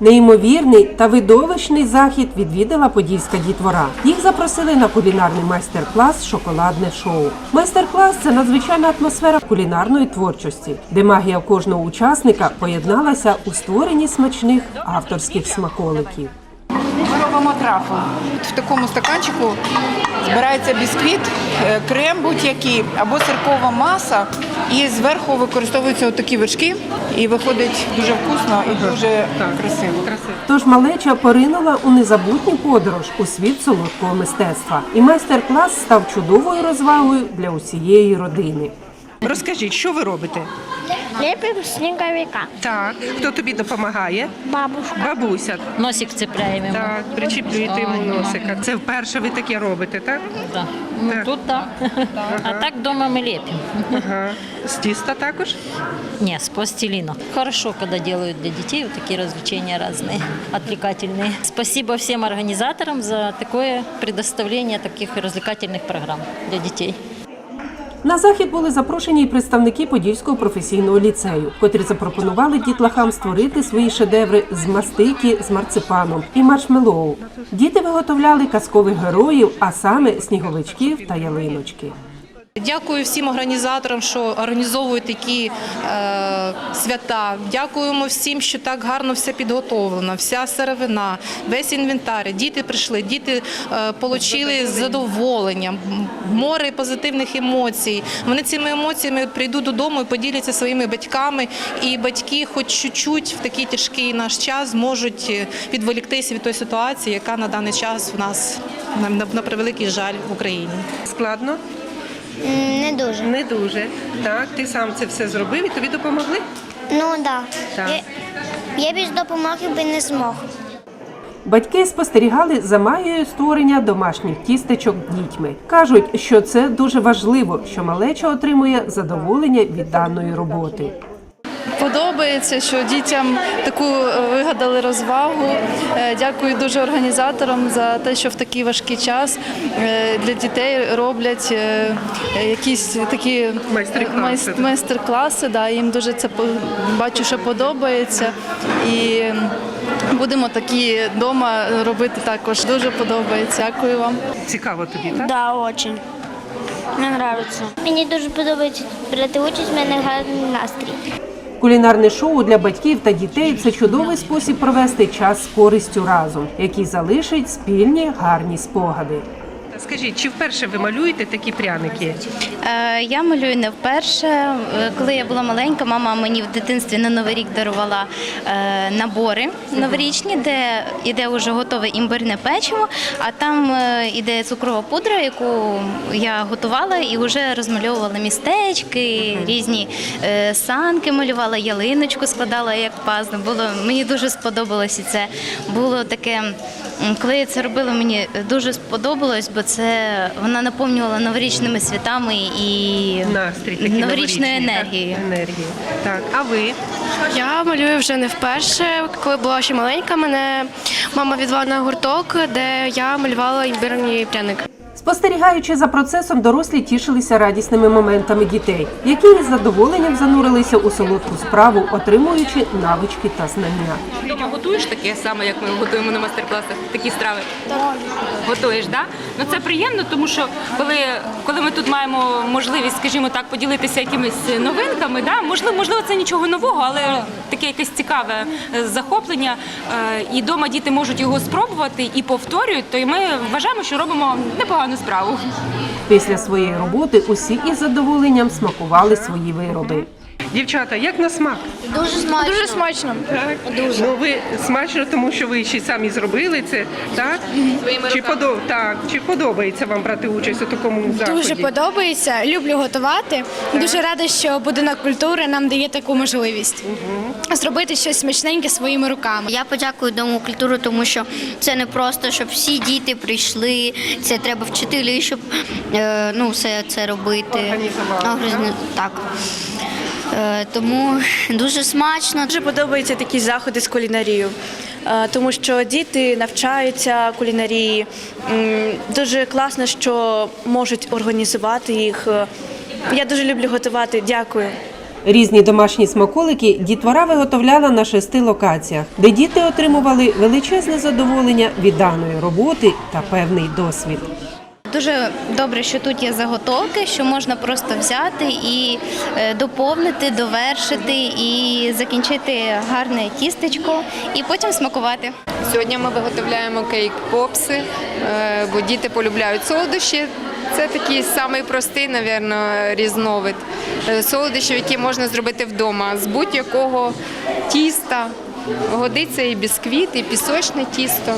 Неймовірний та видовищний захід відвідала подільська дітвора. Їх запросили на кулінарний майстер-клас Шоколадне шоу. Майстер-клас це надзвичайна атмосфера кулінарної творчості, де магія кожного учасника поєдналася у створенні смачних авторських смаколиків. Робимо трафу. В такому стаканчику збирається бісквіт, е, крем будь-який або сиркова маса, і зверху використовуються такі вершки, і виходить дуже вкусно і дуже красиво. Тож малеча поринула у незабутню подорож у світ солодкого мистецтва, і майстер-клас став чудовою розвагою для усієї родини. Розкажіть, що ви робите? Лепим снеговика. Так, хто тобі допомагає? Бабушка. Бабуся. Носик цепляємо. йому. Так, причіплюєте йому Ой, нема. носика. Це вперше ви таке робите, так? Да. Ну, Так. тут так. А так вдома мы лепим. Ага. З тіста також? Не, с пластилина. Хорошо, когда делают для детей вот такие развлечения разные, отвлекательные. Спасибо всем организаторам за такое предоставление таких развлекательных программ для детей. На захід були запрошені й представники Подільського професійного ліцею, котрі запропонували дітлахам створити свої шедеври з мастики з марципаном і маршмеллоу. Діти виготовляли казкових героїв, а саме сніговичків та ялиночки. Дякую всім організаторам, що організовують такі е, свята. Дякуємо всім, що так гарно все підготовлено, вся сировина, весь інвентар. Діти прийшли, діти е, отримали задоволення, море позитивних емоцій. Вони цими емоціями прийдуть додому і поділяться своїми батьками. І батьки, хоч чуть-чуть в такий тяжкий наш час, зможуть е, відволіктися від тої ситуації, яка на даний час в нас на, превеликий жаль в Україні. Складно? Не дуже. Не дуже. Так, ти сам це все зробив і тобі допомогли? Ну да. Так. Я, я без допомоги би не змог. Батьки спостерігали за магією створення домашніх тістечок дітьми. кажуть, що це дуже важливо, що малеча отримує задоволення від даної роботи. Подобається, що дітям таку е, вигадали розвагу. Е, Дякую дуже організаторам за те, що в такий важкий час е, для дітей роблять якісь такі Майстер-класи. Да, їм дуже це бачу, що подобається. І будемо такі вдома робити також. Дуже подобається. Дякую вам. Цікаво тобі, так? Да, очень. Мені подобається. Мені дуже подобається брати участь, в мене гарний настрій. Кулінарне шоу для батьків та дітей це чудовий спосіб провести час з користю разом, який залишить спільні гарні спогади. Скажіть, чи вперше ви малюєте такі пряники? Е, Я малюю не вперше. Е, Коли я була маленька, мама мені в дитинстві на Новий рік дарувала е, набори новорічні, де йде вже готове імбирне печиво, а там е, іде цукрова пудра, яку я готувала і вже розмальовувала містечки, різні санки малювала, ялиночку складала як пазл. Було мені дуже сподобалося це. Було таке, коли я це робила, мені дуже сподобалось, бо це вона наповнювала новорічними святами і Настрій такий новорічною новорічний, так? енергією. Енергії. Так, а ви? Я малюю вже не вперше. Коли була ще маленька, мене мама відвела на гурток, де я малювала імбирні пряники. Спостерігаючи за процесом, дорослі тішилися радісними моментами дітей, які із задоволенням занурилися у солодку справу, отримуючи навички та знання. Готуєш таке саме, як ми готуємо на майстер-класах, такі страви? Готуєш, так? Да? Ну це приємно, тому що коли, коли ми тут маємо можливість, скажімо так, поділитися якимись новинками, да? можливо, можливо, це нічого нового, але таке якесь цікаве е, захоплення. е, І вдома діти можуть його спробувати і повторюють, то й ми вважаємо, що робимо непогану справу. Після своєї роботи усі із задоволенням смакували свої вироби. Дівчата, як на смак? Дуже смачно. Дуже смачно. Так. Ну ви смачно, тому що ви ще й самі зробили це, так? Чи подоб... так? Чи подобається вам брати участь у такому заході? Дуже подобається. Люблю готувати. Дуже рада, що будинок культури нам дає таку можливість зробити щось смачненьке своїми руками. Я подякую Дому культури, тому що це не просто, щоб всі діти прийшли. Це треба вчителі, щоб е, ну, все це робити. Організували, Органі- Так. Е, тому дуже смачно. Дуже подобаються такі заходи з кулінарією, е, тому що діти навчаються кулінарії. Дуже класно, що можуть організувати їх. Я дуже люблю готувати. Дякую. Різні домашні смаколики дітвора виготовляла на шести локаціях, де діти отримували величезне задоволення від даної роботи та певний досвід. Дуже добре, що тут є заготовки, що можна просто взяти і е, доповнити, довершити і закінчити гарне тістечко, і потім смакувати. Сьогодні ми виготовляємо кейк-попси, е, бо діти полюбляють солодощі. Це такий самий простий, мабуть, різновид е, солодощів, які можна зробити вдома з будь-якого тіста. Годиться і бісквіт, і пісочне тісто,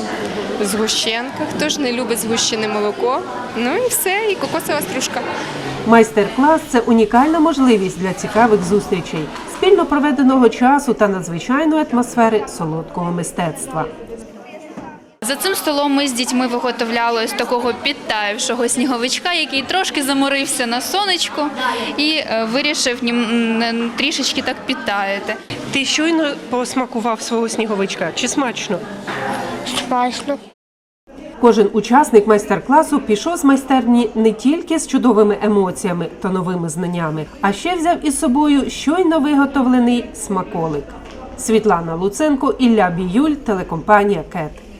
згущенка. Хто ж не любить згущене молоко? Ну і все, і кокосова стружка. Майстер-клас це унікальна можливість для цікавих зустрічей, спільно проведеного часу та надзвичайної атмосфери солодкого мистецтва. За цим столом ми з дітьми виготовляли ось такого підтаївшого сніговичка, який трошки заморився на сонечку і е, вирішив трішечки так підтаяти. Ти щойно посмакував свого сніговичка. Чи смачно? смачно? Кожен учасник майстер-класу пішов з майстерні не тільки з чудовими емоціями та новими знаннями, а ще взяв із собою щойно виготовлений смаколик. Світлана Луценко, Ілля Біюль, телекомпанія КЕТ.